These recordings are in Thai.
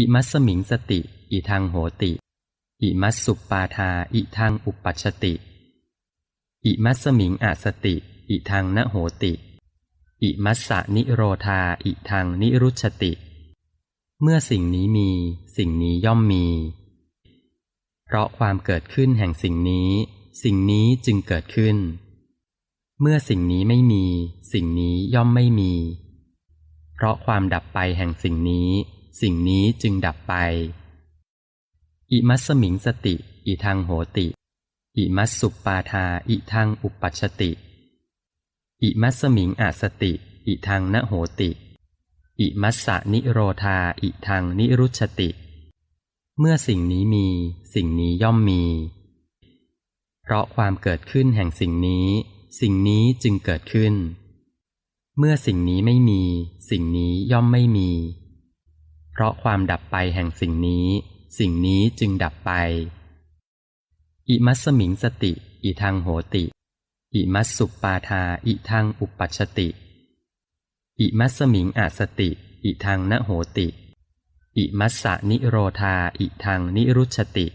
อิมัสมิงสติ อิทังโหติ อิมัสสุปปาทา อิทังอุปปัชติ อิมัสสมิงอาสติ อิทังนโหติ อิมัสสะนิโรธา อิทังนิรุชติ เมื่อสิ่งนี้มี สิ่งนี้ย่อมมี เพราะความเกิดขึ้นแห่งสิ่งนี้ สิ่งนี้จึงเกิดขึ้น เมื่อสิ่งนี้ไม่มี สิ่งนี้ย่อมไม่มี เพราะความดับไปแห่งสิ่งนี้ สิ่งนี้จึงดับไป อิมัสมิงสติ อิทังโหติ อิมัสสุปปาทา อิทังอุปปัชติ อิมัสมิงอาสติ อิทังนโหติ อิมัสสะนิโรธา อิทังนิรุชติ เมื่อสิ่งนี้มี สิ่งนี้ย่อมมี เพราะความเกิดขึ้นแห่งสิ่งนี้ สิ่งนี้จึงเกิดขึ้น เมื่อสิ่งนี้ไม่มี สิ่งนี้ย่อมไม่มี เพราะความดับไปแห่งสิ่งนี้ สิ่งนี้จึงดับไป อิมัสมิงสติ อิทังโหติ อิมัสสุปปาทา อิทังอุปปัชติ อิมัสมิงอาสติ อิทังนโหติ อิมัสสะนิโรธา อิทังนิรุชติ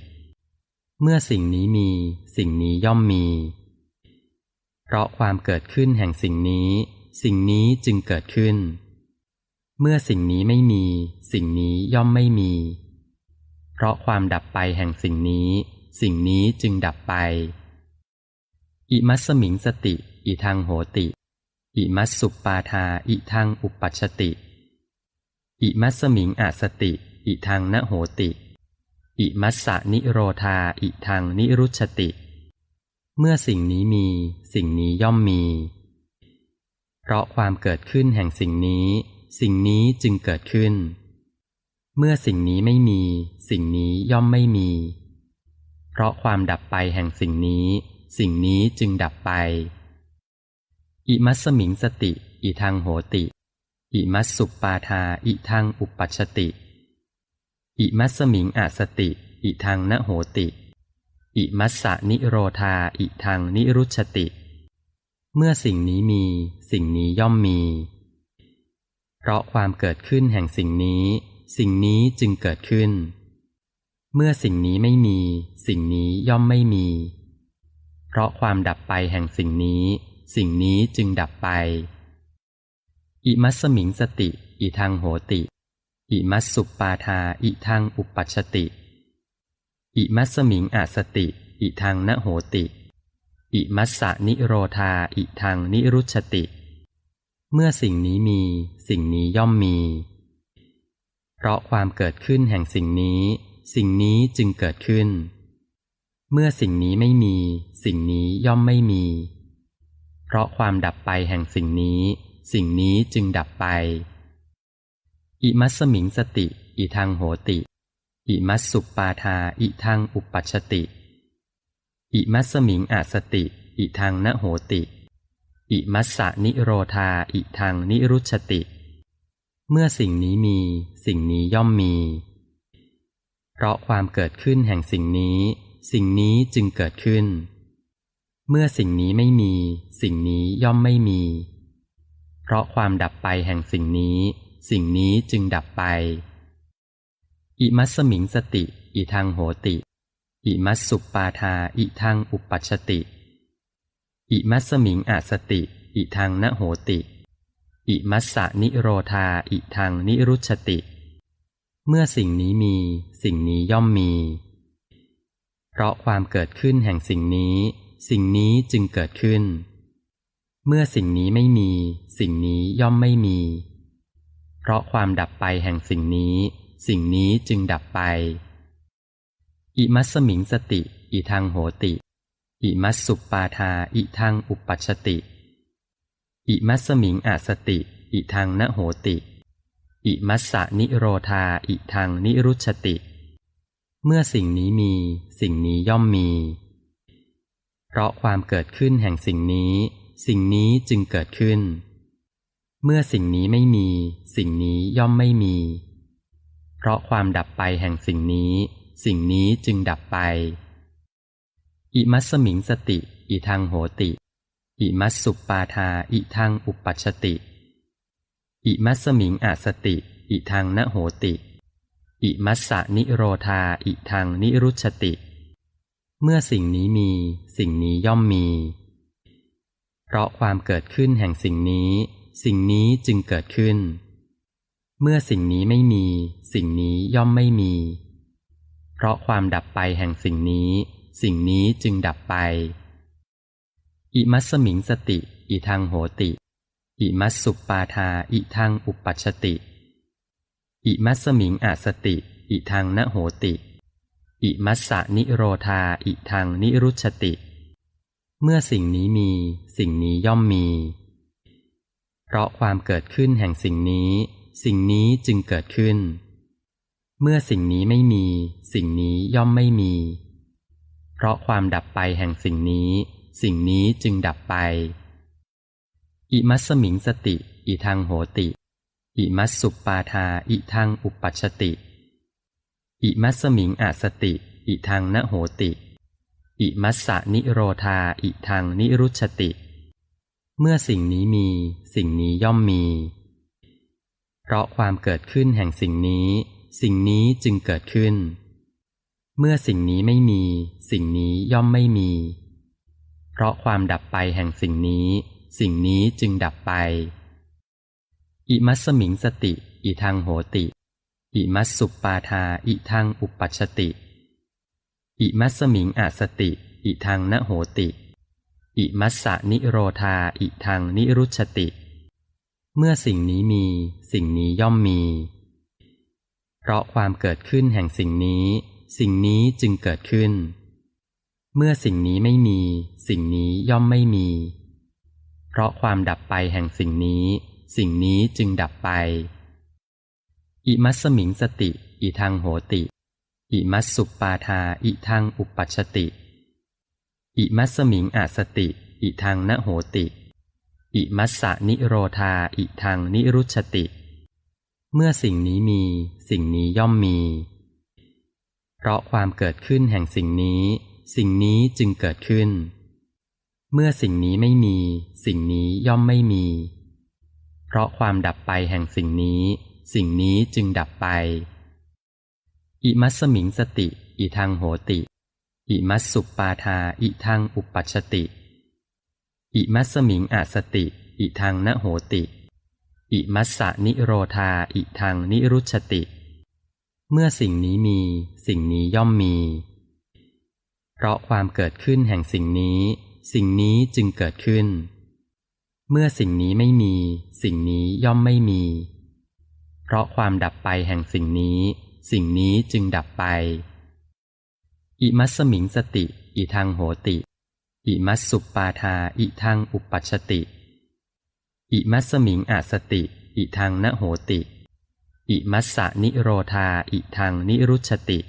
เมื่อสิ่งนี้มี สิ่งนี้ย่อมมี เพราะความเกิดขึ้นแห่งสิ่งนี้ สิ่งนี้จึงเกิดขึ้น เมื่อสิ่งนี้ไม่มี สิ่งนี้ย่อมไม่มี เพราะความดับไปแห่งสิ่งนี้ สิ่งนี้จึงดับไป อิมัสมิงสติ อิทังโหติ อิมัสสุปปาทา อิทังอุปัชติ อิมัสสมิงอาสติ อิทังนโหติ อิมัสสะนิโรธา อิทังนิรุชติ เมื่อสิ่งนี้มี สิ่งนี้ย่อมมี เพราะความเกิดขึ้นแห่งสิ่งนี้ สิ่งนี้จึงเกิดขึ้น เมื่อสิ่งนี้ไม่มี สิ่งนี้ย่อมไม่มี เพราะความดับไปแห่งสิ่งนี้ สิ่งนี้จึงดับไป อิมัสมิงสติ อิทังโหติ อิมัสสุปปาทา อิทังอุปปัชติ อิมัสมิงอาสติ อิทังนโหติ อิมัสสะนิโรธา อิทังนิรุชติ เมื่อสิ่งนี้มี สิ่งนี้ย่อมมี เพราะความเกิดขึ้นแห่งสิ่งนี้ สิ่งนี้จึงเกิดขึ้น เมื่อสิ่งนี้ไม่มี สิ่งนี้ย่อมไม่มี เพราะความดับไปแห่งสิ่งนี้ สิ่งนี้จึงดับไป อิมัสมิงสติ อิทังโหติ อิมัสสุปปาทา อิทังอุปปัชติ อิมัสสมิงอาสติ อิทังนโหติ อิมัสสะนิโรธา อิทังนิรุชติ เมื่อสิ่งนี้มีสิ่งนี้ย่อมมี เพราะความเกิดขึ้นแห่งสิ่งนี้ สิ่งนี้จึงเกิดขึ้น เมื่อสิ่งนี้ไม่มี สิ่งนี้ย่อมไม่มี เพราะความดับไปแห่งสิ่งนี้ สิ่งนี้จึงดับไป อิมัสมิงสติ อิทังโหติ อิมัสสุปปาทา อิทังอุปปัชติ อิมัสสมิงอาสติ อิทังนโหติ อิมัสสะนิโรธาอิทังนิรุชติ เมื่อสิ่งนี้มี สิ่งนี้ย่อมมี เพราะความเกิดขึ้นแห่งสิ่งนี้ สิ่งนี้จึงเกิดขึ้น เมื่อสิ่งนี้ไม่มี สิ่งนี้ย่อมไม่มี เพราะความดับไปแห่งสิ่งนี้ สิ่งนี้จึงดับไป อิมัสมิงสติ อิทังโหติ อิมัสสุปปาทา อิทังอุปปัชติ อิมัสมิงอาสติ อิทังนโหติ อิมัสสะนิโรธา อิทังนิรุชติ เมื่อสิ่งนี้มีสิ่งนี้ย่อมมี เพราะความเกิดขึ้นแห่งสิ่งนี้ สิ่งนี้จึงเกิดขึ้น เมื่อสิ่งนี้ไม่มี สิ่งนี้ย่อมไม่มี เพราะความดับไปแห่งสิ่งนี้ สิ่งนี้จึงดับไป อิมัสสมิงสติ อิทังโหติ อิมัสสุปปาทา อิทังอุปัชติ อิมัสสมิงอาสติ อิทังนโหติ อิมัสสะนิโรธา อิทังนิรุชติ เมื่อสิ่งนี้มีสิ่งนี้ย่อมมี เพราะความเกิดขึ้นแห่งสิ่งนี้ สิ่งนี้จึงเกิดขึ้น เมื่อสิ่งนี้ไม่มี สิ่งนี้ย่อมไม่มี เพราะความดับไปแห่งสิ่งนี้ สิ่งนี้จึงดับไป อิมัสมิงสติ อิทังโหติ อิมัสสุปปาทา อิทังอุปปัชติ อิมัสสมิงอาสติ อิทังนโหติ อิมัสสะนิโรธา อิทังนิรุชติ เมื่อสิ่งนี้มี สิ่งนี้ย่อมมี เพราะความเกิดขึ้นแห่งสิ่งนี้ สิ่งนี้จึงเกิดขึ้น เมื่อสิ่งนี้ไม่มี สิ่งนี้ย่อมไม่มี เพราะความดับไปแห่งสิ่งนี้ สิ่งนี้จึงดับไป อิมัสมิงสติ อิทังโหติ อิมัสสุปปาทา อิทังอุปปัชติ อิมัสมิงอาสติ อิทังนโหติ อิมัสสะนิโรธา อิทังนิรุชติ เมื่อสิ่งนี้มี สิ่งนี้ย่อมมี เพราะความเกิดขึ้นแห่งสิ่งนี้ สิ่งนี้จึงเกิดขึ้นเมื่อสิ่งนี้ไม่มี สิ่งนี้ย่อมไม่มี ราะความดับไปแห่งสิ่งนี้ สิ่งนี้จึงดับไป อิมัสมิงสติ อิทังโหติ อิมัสสุปปาทา อิทังอุปปัชติ อิมัสมิงอาสติ อิทังนโหติ อิมัสสะนิโรธา อิทังนิรุชติ เมื่อสิ่งนี้มี สิ่งนี้ย่อมมี เพราะความเกิดขึ้นแห่งสิ่งนี้ สิ่งนี้จึงเกิดขึ้น เมื่อสิ่งนี้ไม่มี สิ่งนี้ย่อมไม่มี เพราะความดับไปแห่งสิ่งนี้ สิ่งนี้จึงดับไป อิมัสมิงสติ อิทังโหติ อิมัสสุปปาทา อิทังอุปปัชติ อิมัสมิงอาสติ อิทังนโหติ อิมัสสะนิโรธา อิทังนิรุชติ เมื่อสิ่งนี้มี สิ่งนี้ย่อมมี เพราะความเกิดขึ้นแห่งสิ่งนี้ สิ่งนี้จึงเกิดขึ้น เมื่อสิ่งนี้ไม่มี สิ่งนี้ย่อมไม่มี เพราะความดับไปแห่งสิ่งนี้ สิ่งนี้จึงดับไป อิมัสมิงสติ อิทังโหติ อิมัสสุปปาทา อิทังอุปปัชติ อิมัสสมิงอาสติ อิทังนโหติ อิมัสสะนิโรธา อิทังนิรุชติ เมื่อสิ่งนี้มี สิ่งนี้ย่อมมี เพราะความเกิดขึ้นแห่งสิ่งนี้ สิ่งนี้จึงเกิดขึ้น เมื่อสิ่งนี้ไม่มี สิ่งนี้ย่อมไม่มี เพราะความดับไปแห่งสิ่งนี้ สิ่งนี้จึงดับไป อิมัสมิงสติ อิทังโหติ อิมัสสุปปาทา อิทังอุปปัชติ อิมัสสมิงอาสติ อิทังนโหติ อิมัสสะนิโรธา อิทังนิรุชติ เมื่อสิ่งนี้มี สิ่งนี้ย่อมมี เพราะความเกิดขึ้นแห่งสิ่งนี้ สิ่งนี้จึงเกิดขึ้น เมื่อสิ่งนี้ไม่มี สิ่งนี้ย่อมไม่มี เพราะความดับไปแห่งสิ่งนี้ สิ่งนี้จึงดับไป อิมัสมิงสติ อิทังโหติ อิมัสสุปปาทา อิทังอุปปัชติ อิมัสสมิงอาสติ อิทังนโหติ อิมัสสะนิโรธาอิทังนิรุชติ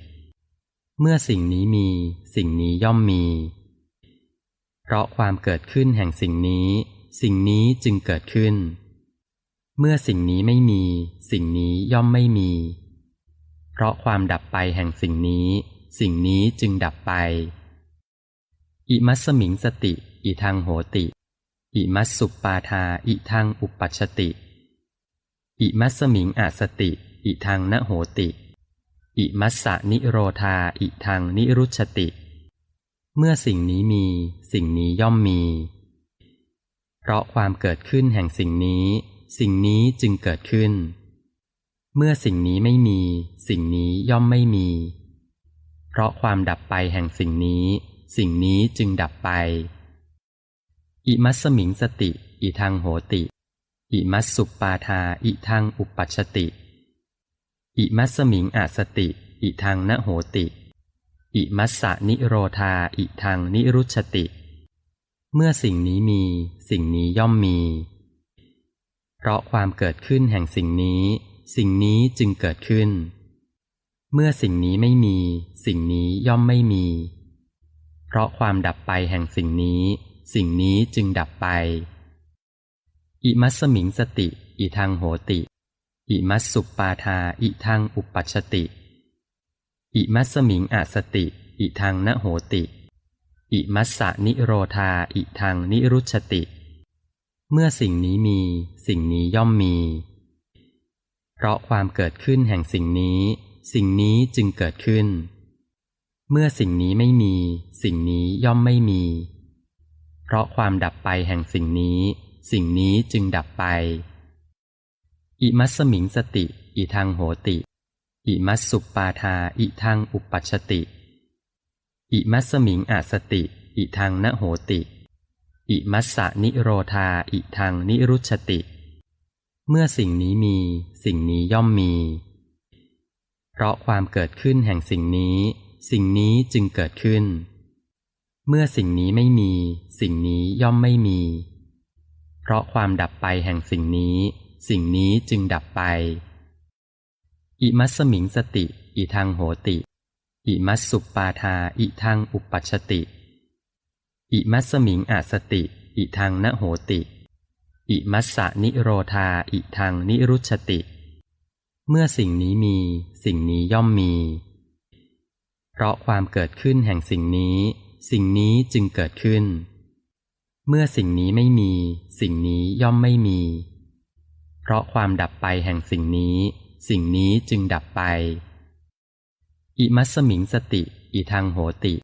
เมื่อสิ่งนี้มี สิ่งนี้ย่อมมี เพราะความเกิดขึ้นแห่งสิ่งนี้ สิ่งนี้จึงเกิดขึ้น เมื่อสิ่งนี้ไม่มี สิ่งนี้ย่อมไม่มี เพราะความดับไปแห่งสิ่งนี้ สิ่งนี้จึงดับไป อิมัสมิงสติ อิทังโหติ อิมัสสุปปาทา อิทังอุปปัชติ อิมัสมิงอาสติ อิทังนโหติ อิมัสสะนิโรธา อิทังนิรุชติ เมื่อสิ่งนี้มีสิ่งนี้ย่อมมี เพราะความเกิดขึ้นแห่งสิ่งนี้ สิ่งนี้จึงเกิดขึ้น เมื่อสิ่งนี้ไม่มี สิ่งนี้ย่อมไม่มี เพราะความดับไปแห่งสิ่งนี้ สิ่งนี้จึงดับไป อิมัสสมิงสติ อิทังโหติ อิมัสสุปปาทาอิทังอุปปัชติ อิมัสสมิงอาสติ อิทังนโหติ อิมัสสะนิโรธาอิทังนิรุชติ เมื่อสิ่งนี้มี สิ่งนี้ย่อมมี เพราะความเกิดขึ้นแห่งสิ่งนี้ สิ่งนี้จึงเกิดขึ้น เมื่อสิ่งนี้ไม่มี สิ่งนี้ย่อมไม่มี เพราะความดับไปแห่งสิ่งนี้ สิ่งนี้จึงดับไป อิมัสมิงสติ อิทังโหติ อิมัสสุปปาทา อิทังอุปปัชติ อิมัสสมิงอาสติ อิทังนโหติ อิมัสสะนิโรธา อิทังนิรุชติ เมื่อสิ่งนี้มี สิ่งนี้ย่อมมี เพราะความเกิดขึ้นแห่งสิ่งนี้ สิ่งนี้จึงเกิดขึ้น เมื่อสิ่งนี้ไม่มี สิ่งนี้ย่อมไม่มี เพราะความดับไปแห่งสิ่งนี้ สิ่งนี้จึงดับไป อิมัสมิงสติ อิทังโหติ อิมัสสุปปาทา อิทังอุปัชติ อิมัสสมิงอาสติ อิทังนโหติ อิมัสสะนิโรธา อิทังนิรุชติ เมื่อสิ่งนี้มี สิ่งนี้ย่อมมี เพราะความเกิดขึ้นแห่งสิ่งนี้ สิ่งนี้จึงเกิดขึ้น เมื่อสิ่งนี้ไม่มี สิ่งนี้ย่อมไม่มี เพราะความดับไปแห่งสิ่งนี้ สิ่งนี้จึงดับไป อิมัสมิงสติ อิทังโหติ อิมัสสุปปาทา อิทังอุปัชติ อิมัสสมิงอาสติ อิทังนโหติ อิมัสสะนิโรธา อิทังนิรุชติ เมื่อสิ่งนี้มี สิ่งนี้ย่อมมี เพราะความเกิดขึ้นแห่งสิ่งนี้ สิ่งนี้จึงเกิดขึ้น เมื่อสิ่งนี้ไม่มี สิ่งนี้ย่อมไม่มี เพราะความดับไปแห่งสิ่งนี้ สิ่งนี้จึงดับไป อิมัสมิงสติ อิทังโหติ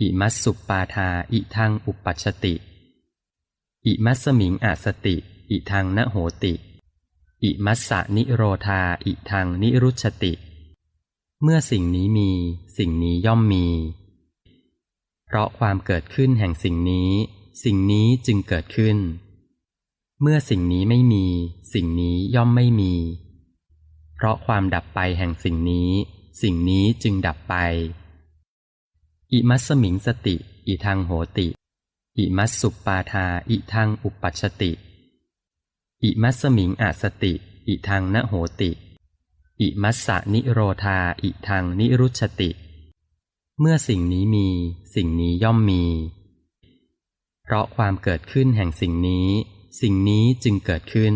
อิมัสสุปปาทา อิทังอุปัชติ อิมัสสมิงอาสติ อิทังนโหติ อิมัสสะนิโรธา อิทังนิรุชติ เมื่อสิ่งนี้มี สิ่งนี้ย่อมมี เพราะความเกิดขึ้นแห่งสิ่งนี้ สิ่งนี้จึงเกิดขึ้น เมื่อสิ่งนี้ไม่มี สิ่งนี้ย่อมไม่มี เพราะความดับไปแห่งสิ่งนี้ สิ่งนี้จึงดับไป อิมัสมิงสติ อิทังโหติ อิมัสสุปปาทา อิทังอุปัชติ อิมัสมิงอาสติ อิทังนโหติ อิมัสสะนิโรธา อิทังนิรุชติ เมื่อสิ่งนี้มี สิ่งนี้ย่อมมี เพราะความเกิดขึ้นแห่งสิ่งนี้ สิ่งนี้จึงเกิดขึ้น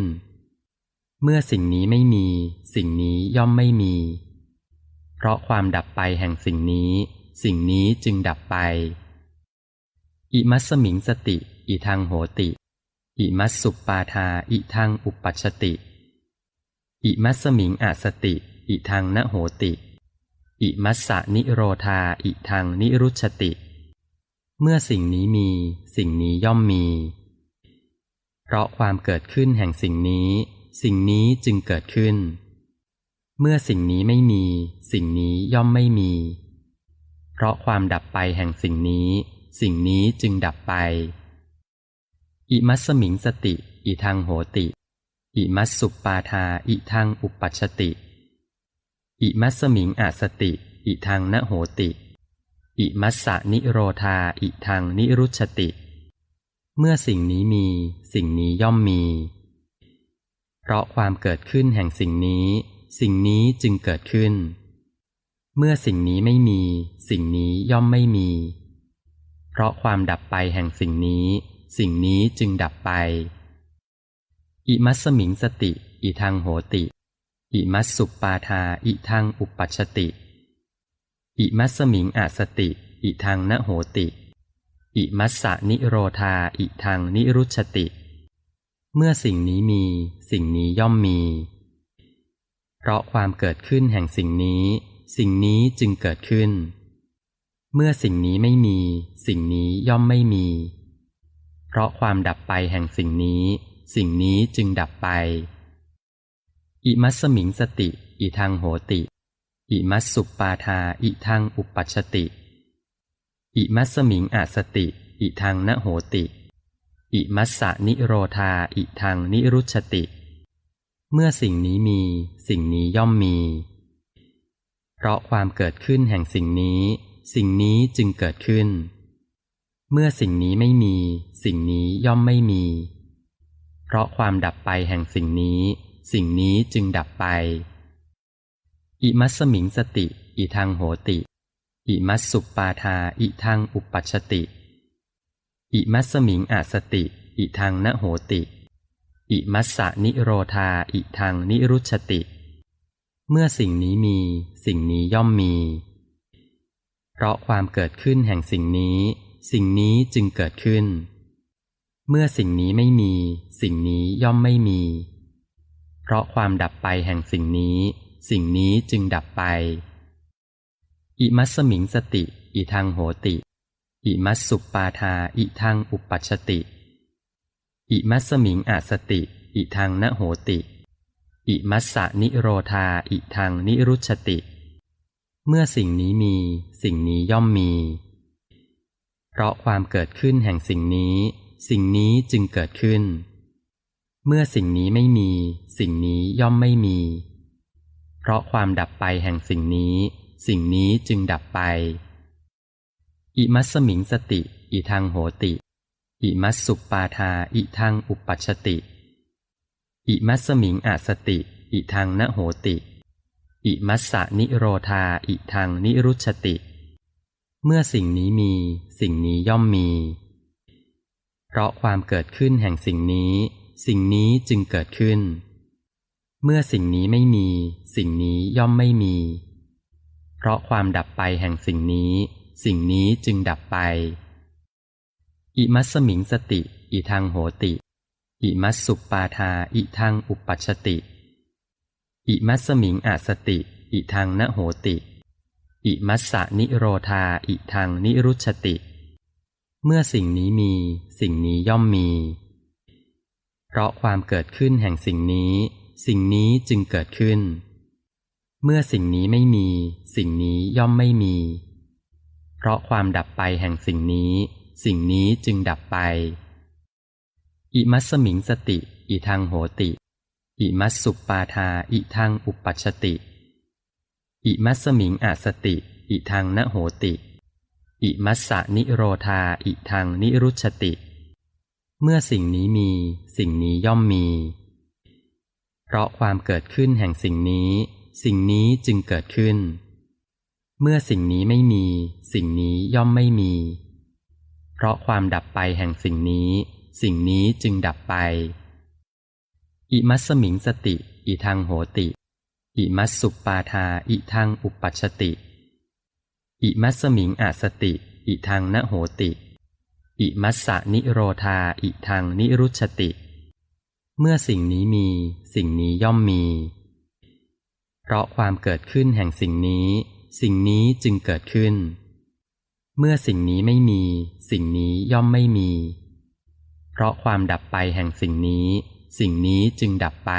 เมื่อสิ่งนี้ไม่มี สิ่งนี้ย่อมไม่มี เพราะความดับไปแห่งสิ่งนี้ สิ่งนี้จึงดับไป อิมัสมิงสติ อิทังโหติ อิมัสสุปปาทา อิทังอุปัชติ อิมัสสมิงอาสติ อิทังนโหติ อิมัสสะนิโรธา อิทังนิรุชติ เมื่อสิ่งนี้มี สิ่งนี้ย่อมมี เพราะความเกิดขึ้นแห่งสิ่งนี้ สิ่งนี้จึงเกิดขึ้น เมื่อสิ่งนี้ไม่มี สิ่งนี้ย่อมไม่มี เพราะความดับไปแห่งสิ่งนี้ สิ่งนี้จึงดับไป อิมัสมิงสติ อิทังโหติ อิมัสสุปปาทา อิทังอุปัชติ อิมัสสมิงอาสติ อิทังนโหติ อิมัสสะนิโรธาอิทังนิรุชติ เมื่อสิ่งนี้มีสิ่งนี้ย่อมมี เพราะความเกิดขึ้นแห่งสิ่งนี้ สิ่งนี้จึงเกิดขึ้น เมื่อสิ่งนี้ไม่มี สิ่งนี้ย่อมไม่มี เพราะความดับไปแห่งสิ่งนี้ สิ่งนี้จึงดับไป อิมัสมิงสติ อิทังโหติ อิมัสสุปปาทา อิทังอุปัชชติ อิมัสมิงอาสติ อิทังนโหติ อิมัสสะนิโรธา อิทังนิรุชติ เมื่อสิ่งนี้มีสิ่งนี้ย่อมมี เพราะความเกิดขึ้นแห่งสิ่งนี้ สิ่งนี้จึงเกิดขึ้น เมื่อสิ่งนี้ไม่มี สิ่งนี้ย่อมไม่มี เพราะความดับไปแห่งสิ่งนี้ สิ่งนี้จึงดับไป อิมัสสมิงสติ อิทังโหติ อิมัสสุปปาทาอิทังอุปัชติ อิมัสสมิงอาสติ อิทังนโหติ อิมัสสะนิโรธาอิทังนิรุชติ เมื่อสิ่งนี้มี สิ่งนี้ย่อมมี เพราะความเกิดขึ้นแห่งสิ่งนี้ สิ่งนี้จึงเกิดขึ้น เมื่อสิ่งนี้ไม่มี สิ่งนี้ย่อมไม่มี เพราะความดับไปแห่งสิ่งนี้ สิ่งนี้จึงดับไป อิมัสมิงสติ อิทังโหติ อิมัสสุปปาทา อิทังอุปัชติ อิมัสสมิงอาสติ อิทังนโหติ อิมัสสะนิโรธา อิทังนิรุชติ เมื่อสิ่งนี้มี สิ่งนี้ย่อมมี เพราะความเกิดขึ้นแห่งสิ่งนี้ สิ่งนี้จึงเกิดขึ้น เมื่อสิ่งนี้ไม่มี สิ่งนี้ย่อมไม่มี เพราะความดับไปแห่งสิ่งนี้ สิ่งนี้จึงดับไป อิมัสมิงสติ อิทังโหติ อิมัสสุปปาทา อิทังอุปัชติ อิมัสมิงอาสติ อิทังนโหติ อิมัสสะนิโรธา อิทังนิรุชติ เมื่อสิ่งนี้มีสิ่งนี้ย่อมมี เพราะความเกิดขึ้นแห่งสิ่งนี้ สิ่งนี้จึงเกิดขึ้น เมื่อสิ่งนี้ไม่มี สิ่งนี้ย่อมไม่มี เพราะความดับไปแห่งสิ่งนี้ สิ่งนี้จึงดับไป อิมัสมิงสติ อิทังโหติ อิมัสสุปปาทา อิทังอุปปัชติ อิมัสมิงอาสติ อิทังนโหติ อิมัสสะนิโรธา อิทังนิรุชติ เมื่อสิ่งนี้มี สิ่งนี้ย่อมมี เพราะความเกิดขึ้นแห่งสิ่งนี้ สิ่งนี้จึงเกิดขึ้น เมื่อสิ่งนี้ไม่มี สิ่งนี้ย่อมไม่มี เพราะความดับไปแห่งสิ่งนี้ สิ่งนี้จึงดับไป อิมัสมิงสติ อิทังโหติ อิมัสสุปปาทา อิทังอุปปัชติ อิมัสมิงอาสติ อิทังนโหติ อิมัสสะนิโรธา อิทังนิรุชติ เมื่อสิ่งนี้มี สิ่งนี้ย่อมมี เพราะความเกิดขึ้นแห่งสิ่งนี้ สิ่งนี้จึงเกิดขึ้น เมื่อสิ่งนี้ไม่มี สิ่งนี้ย่อมไม่มี เพราะความดับไปแห่งสิ่งนี้ สิ่งนี้จึงดับไป อิมัสมิงสติ อิทังโหติ อิมัสสุปปาทา อิทังอุปปัชติ อิมัสมิงอาสติ อิทังนโหติ อิมัสสะนิโรธา อิทังนิรุชติ เมื่อสิ่งนี้มี สิ่งนี้ย่อมมี ราะความเกิดขึ้นแห่งสิ่งนี้ สิ่งนี้จึงเกิดขึ้น เมื่อสิ่งนี้ไม่มี สิ่งนี้ย่อมไม่มี เพราะความดับไปแห่งสิ่งนี้ สิ่งนี้จึงดับไป อิมัสมิงสติ อิทังโหติ อิมัสสุปปาทา อิทังอุปัชติ อิมัสสมิงอาสติ อิทังนโหติ อิมัสสะนิโรธา อิทังนิรุชติ เมื่อสิ่งนี้มี สิ่งนี้ย่อมมี เพราะความเกิดขึ้นแห่งสิ่งนี้ สิ่งนี้จึงเกิดขึ้น เมื่อสิ่งนี้ไม่มี สิ่งนี้ย่อมไม่มี เพราะความดับไปแห่งสิ่งนี้ สิ่งนี้จึงดับไป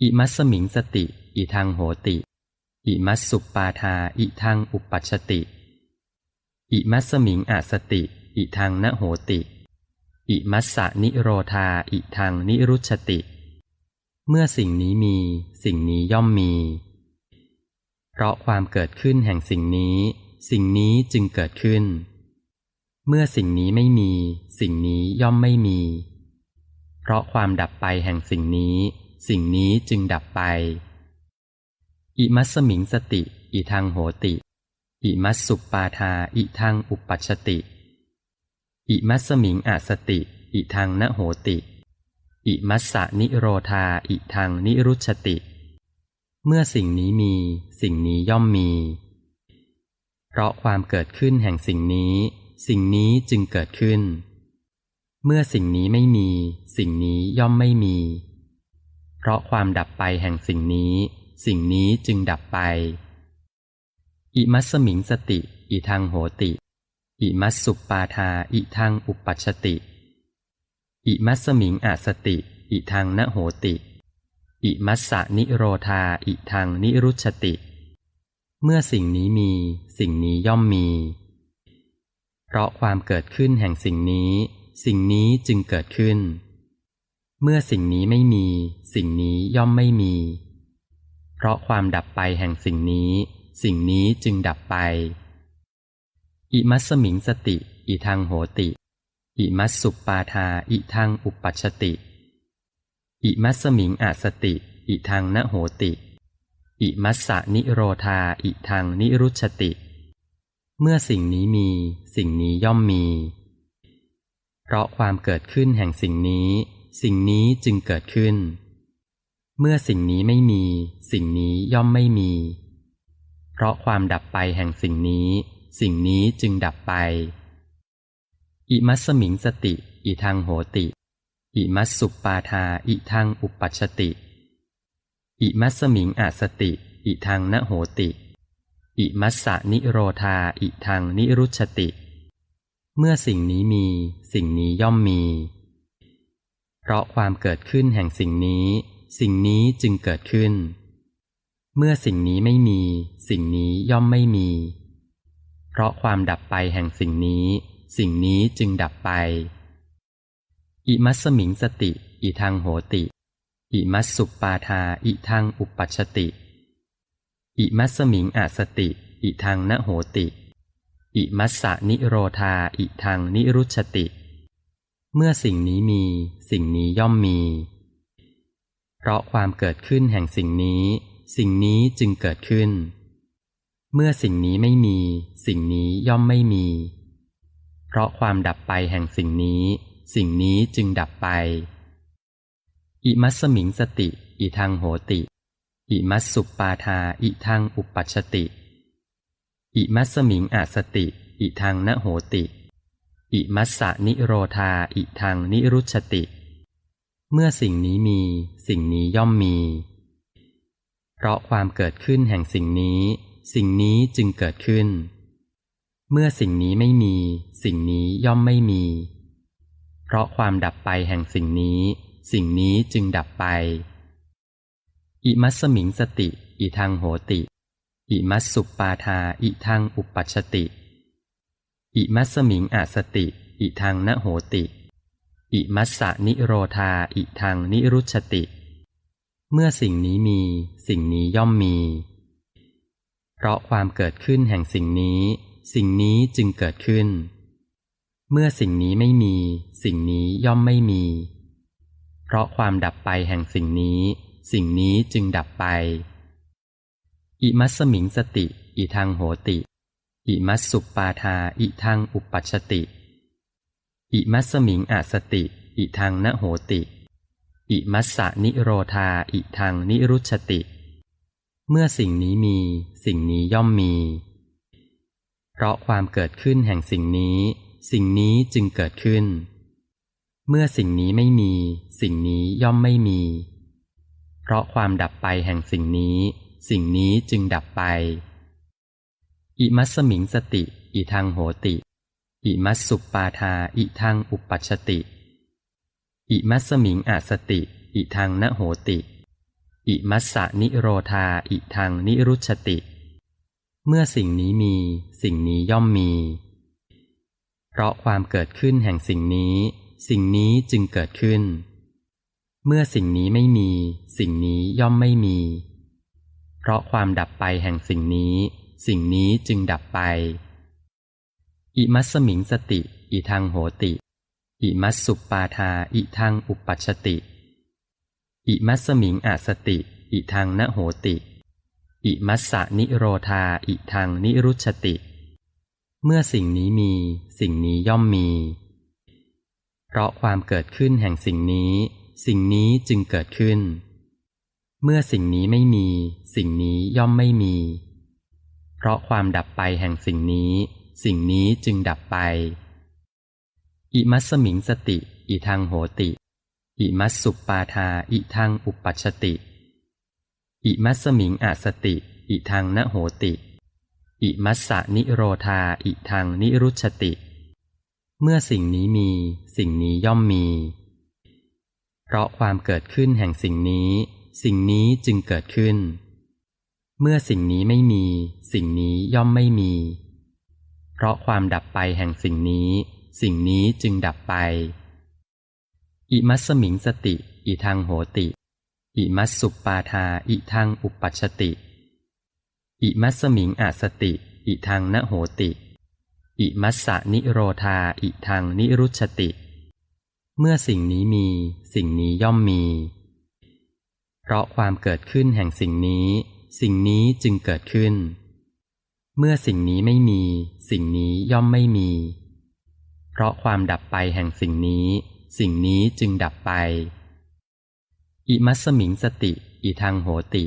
อิมัสมิงสติ อิทังโหติ อิมัสสุปปาทา อิทังอุปปัชติ อิมัสสมิงอาสติ อิทังนโหติ อิมัสสะนิโรธาอิทังนิรุชติ เมื่อสิ่งนี้มีสิ่งนี้ย่อมมี เพราะความเกิดขึ้นแห่งสิ่งนี้ สิ่งนี้จึงเกิดขึ้น เมื่อสิ่งนี้ไม่มี สิ่งนี้ย่อมไม่มี เพราะความดับไปแห่งสิ่งนี้ สิ่งนี้จึงดับไป อิมัสสมิงสติ อิทังโหติ อิมัสสุปปาทา อิทังอุปปัชติ อิมัสมิงอาสติ อิทังนโหติ อิมัสสะนิโรธา อิทังนิรุชติ เมื่อสิ่งนี้มี สิ่งนี้ย่อมมี เพราะความเกิดขึ้นแห่งสิ่งนี้ สิ่งนี้จึงเกิดขึ้น เมื่อสิ่งนี้ไม่มี สิ่งนี้ย่อมไม่มี เพราะความดับไปแห่งสิ่งนี้ สิ่งนี้จึงดับไป อิมัสสมิงสติ อิทังโหติ อิมัสสุปปาทาอิทังอุปัชติ อิมัสมิงอาสติ อิทังนโหติ อิมัสสะนิโรธาอิทังนิรุชติ เมื่อสิ่งนี้มี สิ่งนี้ย่อมมี เพราะความเกิดขึ้นแห่งสิ่งนี้ สิ่งนี้จึงเกิดขึ้น เมื่อสิ่งนี้ไม่มี สิ่งนี้ย่อมไม่มี เพราะความดับไปแห่งสิ่งนี้ สิ่งนี้จึงดับไป อิมัสมิงสติ อิทังโหติ อิมัสสุปปาทา อิทังอุปปัชติ อิมัสสมิงอาสติ อิทังนโหติ อิมัสสะนิโรธา อิทังนิรุชติ เมื่อสิ่งนี้มีสิ่งนี้ย่อมมี เพราะความเกิดขึ้นแห่งสิ่งนี้ สิ่งนี้จึงเกิดขึ้น เมื่อสิ่งนี้ไม่มี สิ่งนี้ย่อมไม่มี เพราะความดับไปแห่งสิ่งนี้ สิ่งนี้จึงดับไป อิมัสมิงสติ อิทังโหติ อิมัสสุปปาทา อิทังอุปปัชติ อิมัสมิงอาสติ อิทังนโหติ อิมัสสะนิโรธา อิทังนิรุชติ เมื่อสิ่งนี้มี สิ่งนี้ย่อมมี เพราะความเกิดขึ้นแห่งสิ่งนี้ สิ่งนี้จึงเกิดขึ้น เมื่อสิ่งนี้ไม่มี สิ่งนี้ย่อมไม่มี เพราะความดับไปแห่งสิ่งนี้ สิ่งนี้จึงดับไป อิมัสมิงสติ อิทังโหติ อิมัสสุปปาทา อิทังอุปปัชติ อิมัสสมิงอาสติ อิทังนโหติ อิมัสสะนิโรธา อิทังนิรุชติ เมื่อสิ่งนี้มี สิ่งนี้ย่อมมี เพราะความเกิดขึ้นแห่งสิ่งนี้ สิ่งนี้จึงเกิดขึ้น เมื่อสิ่งนี้ไม่มี สิ่งนี้ย่อมไม่มี เพราะความดับไปแห่งสิ่งนี้ สิ่งนี้จึงดับไป อิมัสมิงสติ อิทังโหติ อิมัสสุปปาทา อิทังอุปปัชติ อิมัสมิงอาสติ อิทังนโหติ อิมัสสะนิโรธา อิทังนิรุชติ เมื่อสิ่งนี้มี สิ่งนี้ย่อมมี เพราะความเกิดขึ้นแห่งสิ่งนี้ สิ่งนี้จึงเกิดขึ้น เมื่อสิ่งนี้ไม่มี สิ่งนี้ย่อมไม่มี เพราะความดับไปแห่งสิ่งนี้ สิ่งนี้จึงดับไป อิมัสมิงสติ อิทังโหติ อิมัสสุปปาทา อิทังอุปัชติ อิมัสมิงอาสติ อิทังนโหติ อิมัสสะนิโรธา อิทังนิรุชติ เมื่อสิ่งนี้มี สิ่งนี้ย่อมมี เพราะความเกิดขึ้นแห่งสิ่งนี้ สิ่งนี้จึงเกิดขึ้น เมื่อสิ่งนี้ไม่มี สิ่งนี้ย่อมไม่มี เพราะความดับไปแห่งสิ่งนี้ สิ่งนี้จึงดับไป อิมัสมิงสติ อิทังโหติ อิมัสสุปปาทา อิทังอุปัชติ อิมัสสมิงอาสติ อิทังนโหติ อิมัสสะนิโรธา อิทังนิรุชติ เมื่อสิ่งนี้มีสิ่งนี้ย่อมมี เพราะความเกิดขึ้นแห่งสิ่งนี้ สิ่งนี้จึงเกิดขึ้น เมื่อสิ่งนี้ไม่มี สิ่งนี้ย่อมไม่มี เพราะความดับไปแห่งสิ่งนี้ สิ่งนี้จึงดับไป อิมัสมิงสติ อิทังโหติ อิมัสสุปปาทา อิทังอุปปัชติ อิมัสสมิงอาสติ อิทังนโหติ อิมัสสะนิโรธาอิทังนิรุชติ เมื่อสิ่งนี้มีสิ่งนี้ย่อมมี เพราะความเกิดขึ้นแห่งสิ่งนี้ สิ่งนี้จึงเกิดขึ้น เมื่อสิ่งนี้ไม่มี สิ่งนี้ย่อมไม่มี เพราะความดับไปแห่งสิ่งนี้ สิ่งนี้จึงดับไป อิมัสสมิงสติ อิทังโหติ อิมัสสุปปาทา อิทังอุปปัชติ อิมัสมิงอาสติ อิทังนโหติ อิมัสสะนิโรธา อิทังนิรุชติ เมื่อสิ่งนี้มี สิ่งนี้ย่อมมี เพราะความเกิดขึ้นแห่งสิ่งนี้ สิ่งนี้จึงเกิดขึ้น เมื่อสิ่งนี้ไม่มี สิ่งนี้ย่อมไม่มี เพราะความดับไปแห่งสิ่งนี้ สิ่งนี้จึงดับไป อิมัสมิงสติ อิทังโหติ อิมัสสุปปาทาอิทังอุปัชติ อิมัสสมิงอาสติ อิทังนโหติ อิมัสสะนิโรธาอิทังนิรุชติ เมื่อสิ่งนี้มี สิ่งนี้ย่อมมี เพราะความเกิดขึ้นแห่งสิ่งนี้ สิ่งนี้จึงเกิดขึ้น เมื่อสิ่งนี้ไม่มี สิ่งนี้ย่อมไม่มี เพราะความดับไปแห่งสิ่งนี้ สิ่งนี้จึงดับไป อิมัสมิงสติ อิทังโหติ อิมัสสุปปาทา อิทังอุปปัชติ อิมัสสมิงอาสติ อิทังนโหติ อิมัสสะนิโรธา อิทังนิรุชติ เมื่อสิ่งนี้มี สิ่งนี้ย่อมมี เพราะความเกิดขึ้นแห่งสิ่งนี้ สิ่งนี้จึงเกิดขึ้น เมื่อสิ่งนี้ไม่มี สิ่งนี้ย่อมไม่มี เพราะความดับไปแห่งสิ่งนี้ สิ่งนี้จึงดับไป อิมัสมิงสติ อิทังโหติ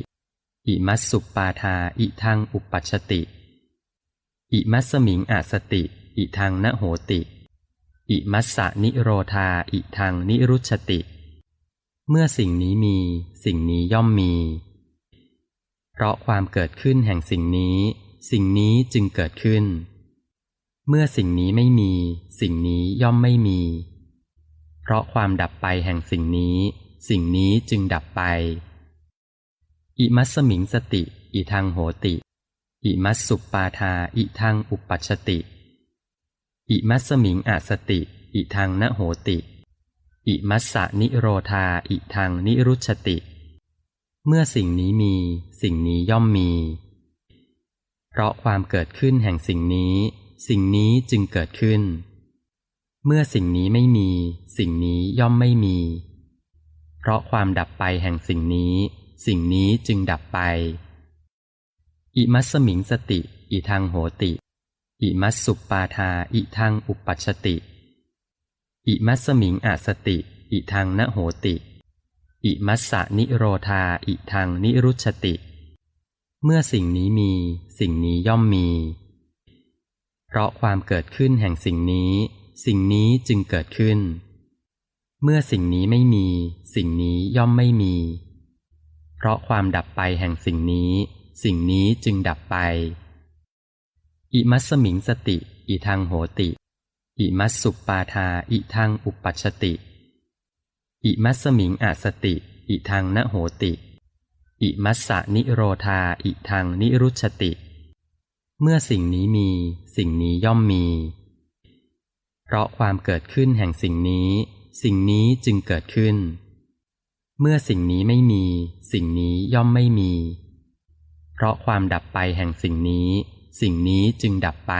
อิมัสสุปปาทา อิทังอุปปัชติ อิมัสมิงอาสติ อิทังนโหติ อิมัสสะนิโรธา อิทังนิรุชติ เมื่อสิ่งนี้มี สิ่งนี้ย่อมมี เพราะความเกิดขึ้นแห่งสิ่งนี้ สิ่งนี้จึงเกิดขึ้น เมื่อสิ่งนี้ไม่มี สิ่งนี้ย่อมไม่มี ราะความดับไปแห่งสิ่งนี้ สิ่งนี้จึงดับไป อิมัสมิงสติ อิทังโหติ อิมัสสุปปาทา อิทังอุปปัชติ อิมัสสมิงอาสติ อิทังนโหติ อิมัสสะนิโรธา อิทังนิรุชติ เมื่อสิ่งนี้มี สิ่งนี้ย่อมมี เพราะความเกิดขึ้นแห่งสิ่งนี้ สิ่งนี้จึงเกิดขึ้น เมื่อสิ่งนี้ไม่มี สิ่งนี้ย่อมไม่มี เพราะความดับไปแห่งสิ่งนี้ สิ่งนี้จึงดับไป อิมัสมิงสติ อิทังโหติ อิมัสสุปปาทา อิทังอุปปัชติ อิมัสมิงอาสติ อิทังนโหติ อิมัสสะนิโรธา อิทังนิรุชติ เมื่อสิ่งนี้มี สิ่งนี้ย่อมมี เพราะความเกิดขึ้นแห่งสิ่งนี้ สิ่งนี้จึงเกิดขึ้น เมื่อสิ่งนี้ไม่มี สิ่งนี้ย่อมไม่มี เพราะความดับไปแห่งสิ่งนี้ สิ่งนี้จึงดับไป อิมัสมิงสติ อิทังโหติ อิมัสสุปปาทา อิทังอุปปัชติ อิมัสสมิงอาสติ อิทังนโหติ อิมัสสะนิโรธา อิทังนิรุชติ เมื่อสิ่งนี้มี สิ่งนี้ย่อมมี เพราะความเกิดขึ้นแห่งสิ่งนี้ สิ่งนี้จึงเกิดขึ้น เมื่อสิ่งนี้ไม่มี สิ่งนี้ย่อมไม่มี เพราะความดับไปแห่งสิ่งนี้ สิ่งนี้จึงดับไป